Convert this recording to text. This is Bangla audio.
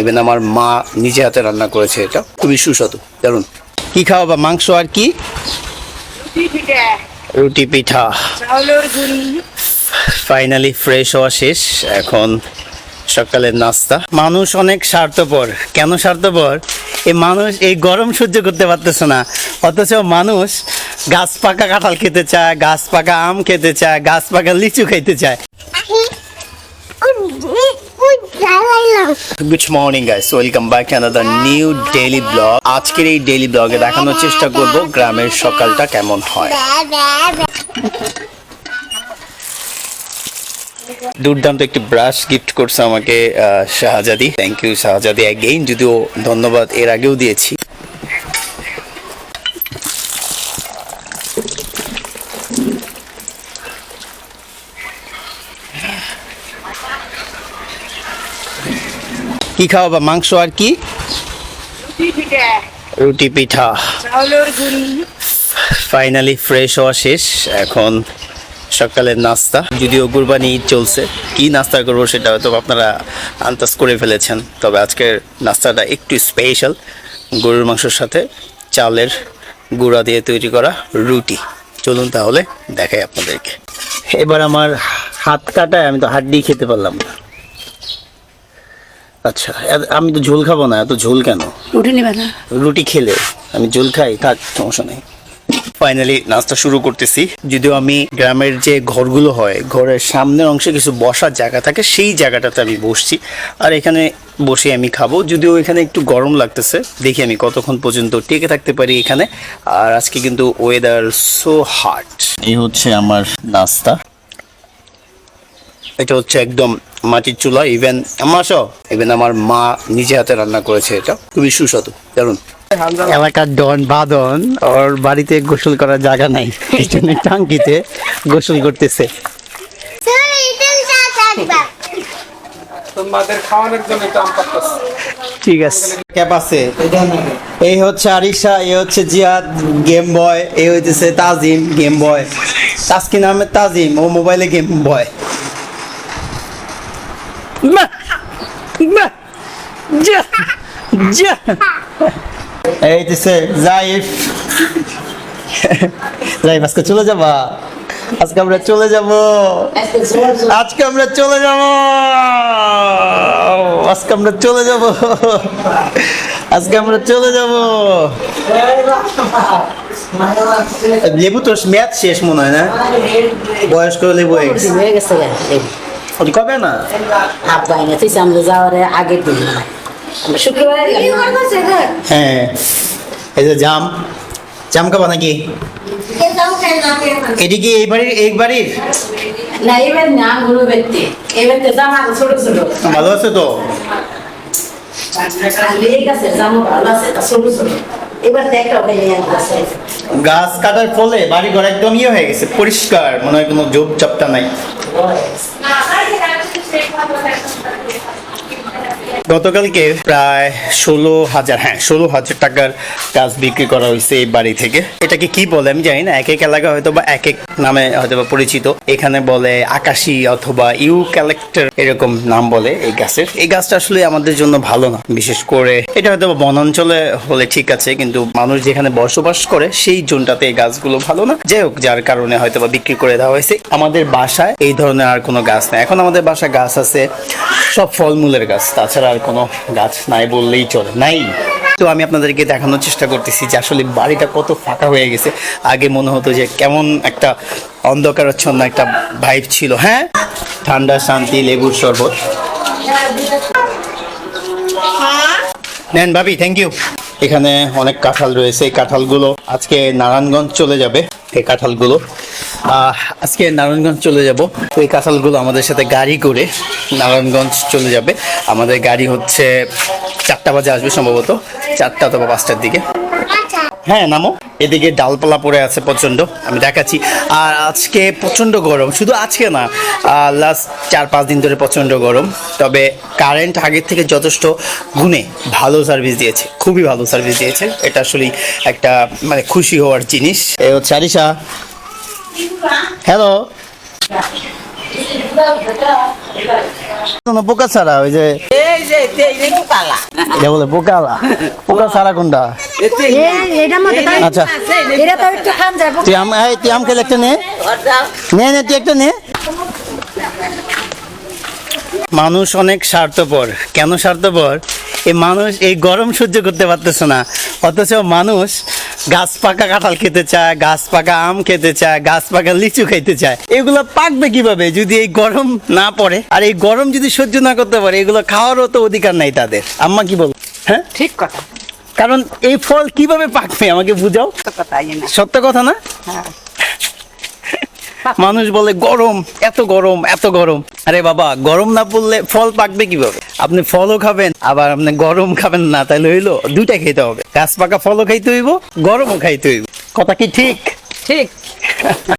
ইভেন আমার মা নিজে হাতে রান্না করেছে এটা। খুবই সুস্বাদু দারুণ কি খাওয়াবা মাংস আর কি? রুটি পিঠা। ফাইনালি ফ্রেশ হওয়া শেষ। এখন সকালের নাস্তা। মানুষ অনেক স্বার্থপর। কেন স্বার্থপর? এই মানুষ এই গরম সহ্য করতে পারতেছে না। অথচ মানুষ গাছ পাকা কাঁঠাল খেতে চায় গাছ পাকা আম খেতে চায় গাছ পাকা লিচু খেতে চায়। Good morning guys welcome back another new daily blog আজকের এই ডেইলি ব্লগে দেখানোর চেষ্টা করব গ্রামের সকালটা কেমন হয়। দুর্দান্ত একটি ব্রাশ গিফট করছে আমাকে শাহজাদি। থ্যাংক ইউ শাহজাদি অ্যাগেইন যদিও ধন্যবাদ এর আগেও দিয়েছি। কি খাওয়াবা মাংস আর কি? রুটি পিঠা। ফাইনালি ফ্রেশ হওয়া শেষ। এখন সকালের নাস্তা। যদিও কুরবানি ঈদ চলছে। কি নাস্তা করব সেটা হয়তো আপনারা আন্দাজ করে ফেলেছেন। তবে আজকের নাস্তাটা একটু স্পেশাল গরুর মাংসের সাথে চালের গুঁড়া দিয়ে তৈরি করা রুটি। চলুন তাহলে দেখাই আপনাদেরকে। এবার আমার হাত কাটায় আমি তো হাড্ডি খেতে পারলাম না। আচ্ছা আমি তো ঝোল খাব না এত ঝোল কেন? রুটি নিবে না। রুটি খেলে আমি জল খাই থাক সমস্যা নেই। ফাইনালি নাস্তা শুরু করতেছি। যদিও আমি গ্রামের যে ঘরগুলো হয় ঘরের সামনের অংশে কিছু বসার জায়গা থাকে সেই জায়গাটাতে আমি বসছি। আর এখানে বসে আমি খাব। যদিও এখানে একটু গরম লাগতেছে দেখি আমি কতক্ষণ পর্যন্ত টেকে থাকতে পারি এখানে। আর আজকে কিন্তু ওয়েদার সো হার্ট এই হচ্ছে আমার নাস্তা। এটা হচ্ছে একদম মাটির চুলা ইভেন আমার ইভেন আমার মা নিজে হাতে রান্না করেছে এটা। খুবই সুস্বাদু। দারুণ এলাকার ডন বাদন ওর বাড়িতে গোসল করার জায়গা নাই এই জন্য টাঙ্কিতে গোসল করতেছে। ঠিক আছে। ক্যাপ আছে। এই হচ্ছে আরিশা এই হচ্ছে জিয়াদ গেম বয় এই হইতেছে তাজিম গেম বয় তাসকিন আহমেদ তাজিম ও মোবাইলে গেম বয় এই হইতেছে জাইফ। জাইফ আজকে চলে যাবা? আজকে আমরা চলে যাব। আজকে আমরা চলে যাব। আজকে আমরা চলে যাব। আজকে আমরা চলে যাব। লেবু তো মেয়াদ শেষ মনে হয় না? বয়স্ক লেবু হয়ে গেছে ওটি কবে না? আব্বা এনে তুই আমরা যাওয়ার আগের দিন আমরা শুক্রবারে হ্যাঁ। এই যে জাম জাম খাবা নাকি? এদিকে এই বাড়ির এই বাড়ির? না এবার না গুরু ব্যক্তি। এবার তো জামা ছোট ছোট। ভালো আছে তো? গাছ কাটার ফলে বাড়ি ঘর একদম ইয়ে হয়ে গেছে পরিষ্কার। মনে হয় কোনো জোপ চাপটা নাই Obrigada. গতকালকে প্রায় ষোলো হাজার হ্যাঁ ষোলো হাজার টাকার গাছ বিক্রি করা হয়েছে এই বাড়ি থেকে। এটাকে কি বলে আমি জানি না এক এক এলাকা হয়তো বা এক এক নামে হয়তো বা পরিচিত। এখানে বলে আকাশি অথবা ইউ ক্যালেক্টর এরকম নাম বলে এই গাছের। এই গাছটা আসলে আমাদের জন্য ভালো না, বিশেষ করে এটা হয়তো বা বনাঞ্চলে হলে ঠিক আছে, কিন্তু মানুষ যেখানে বসবাস করে সেই জোনটাতে এই গাছগুলো ভালো না। যাই হোক, যার কারণে হয়তো বা বিক্রি করে দেওয়া হয়েছে। আমাদের বাসায় এই ধরনের আর কোনো গাছ নেই। এখন আমাদের বাসায় গাছ আছে সব ফলমূলের গাছ, তাছাড়া কোনো গাছ নাই বললেই চলে। নাই। তো আমি আপনাদেরকে দেখানোর চেষ্টা করতেছি যে আসলে বাড়িটা কত ফাঁকা হয়ে গেছে। আগে মনে হতো যে কেমন একটা অন্ধকারচ্ছন্ন একটা ভাইব ছিল হ্যাঁ? ঠান্ডা, শান্তি, লেবুর শরবত। নেন ভাবি থ্যাংক ইউ এখানে অনেক কাঁঠাল রয়েছে। এই কাঁঠালগুলো আজকে নারায়ণগঞ্জ চলে যাবে। এই কাঁঠালগুলো। আজকে নারায়ণগঞ্জ চলে যাব। তো এই কাঁঠালগুলো আমাদের সাথে গাড়ি করে নারায়ণগঞ্জ চলে যাবে। আমাদের গাড়ি হচ্ছে চারটা বাজে আসবে সম্ভবত। চারটা অথবা পাঁচটার দিকে। হ্যাঁ নামো। এদিকে ডালপালা পড়ে আছে প্রচণ্ড আমি দেখাচ্ছি। আর আজকে প্রচণ্ড গরম, শুধু আজকে না লাস্ট চার পাঁচ দিন ধরে প্রচণ্ড গরম। তবে কারেন্ট আগের থেকে যথেষ্ট গুণে ভালো সার্ভিস দিয়েছে, খুবই ভালো সার্ভিস দিয়েছে। এটা আসলে একটা মানে খুশি হওয়ার জিনিস। এ হচ্ছে আরিশা। হ্যালো পোকা ছাড়া, ওই যে এটা বলে পোকালা। পোকা সারা কোনটা? আচ্ছা। তুই আম তুই আম খেলে একটা নে। নে নে তুই একটা নে। মানুষ অনেক স্বার্থপর। কেন স্বার্থপর? এই মানুষ এই গরম সহ্য করতে পারতেছে না। অথচ মানুষ গাছ পাকা কাঁঠাল খেতে চায় গাছ পাকা আম খেতে চায় গাছ পাকা লিচু খাইতে চায়। এগুলো পাকবে কীভাবে যদি এই গরম না পড়ে? আর এই গরম যদি সহ্য না করতে পারে এগুলো খাওয়ারও তো অধিকার নাই তাদের। আম্মা কি বল হ্যাঁ? ঠিক কথা। কারণ এই ফল কীভাবে পাকবে আমাকে বুঝাও? সত্য কথা না? হ্যাঁ। মানুষ বলে গরম এত গরম এত গরম। আরে বাবা গরম না পড়লে ফল পাকবে কীভাবে? আপনি ফলও খাবেন, আবার আপনি গরম খাবেন না তাহলে হইল দুইটা খেতে হবে। গাছ পাকা ফলও খাইতে হইব, গরমও খাইতে হইব। কথা কি ঠিক? ঠিক।